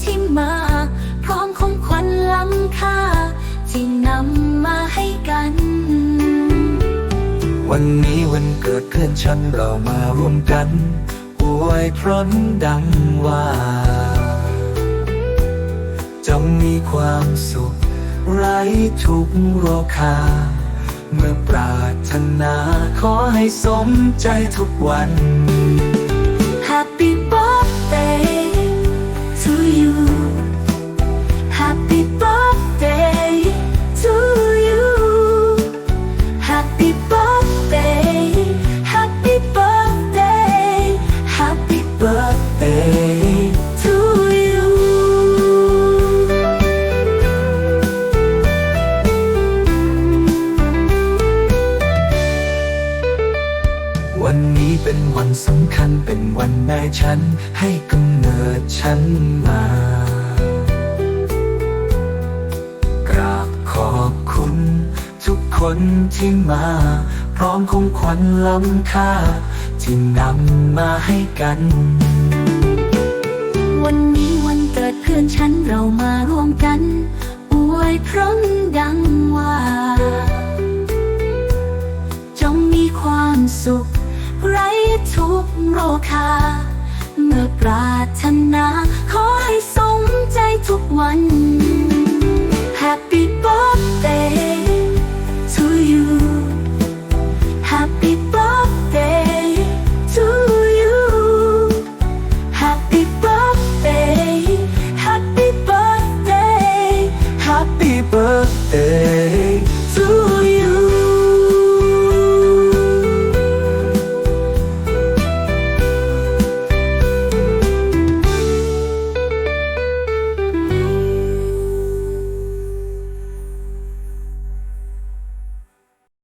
ที่มา พร้อมของขวัญล้ำค่า ที่นำมาให้กัน วันนี้วันเกิดเพื่อนฉันเรามารวมกันอวยพร้นดังว่าจงมีความสุข ไร้ทุกโรคา เมื่อปรารถนาขอให้สมใจทุกวัน Happy วันนี้เป็นวันสำคัญเป็นวันแม่ฉัน ให้กำเนิดฉันมา กราบขอบคุณ ทุกคนที่มา พร้อมของขวัญล้ำค่า ที่นำมาให้กัน วันนี้วันเกิดเพื่อนฉันเรามาร่วมกันอวยพรดังว่า จงมีความสุข ไร้ทุกโรคา เมื่อปรารถนา ขอให้สมใจทุกวัน happy birthday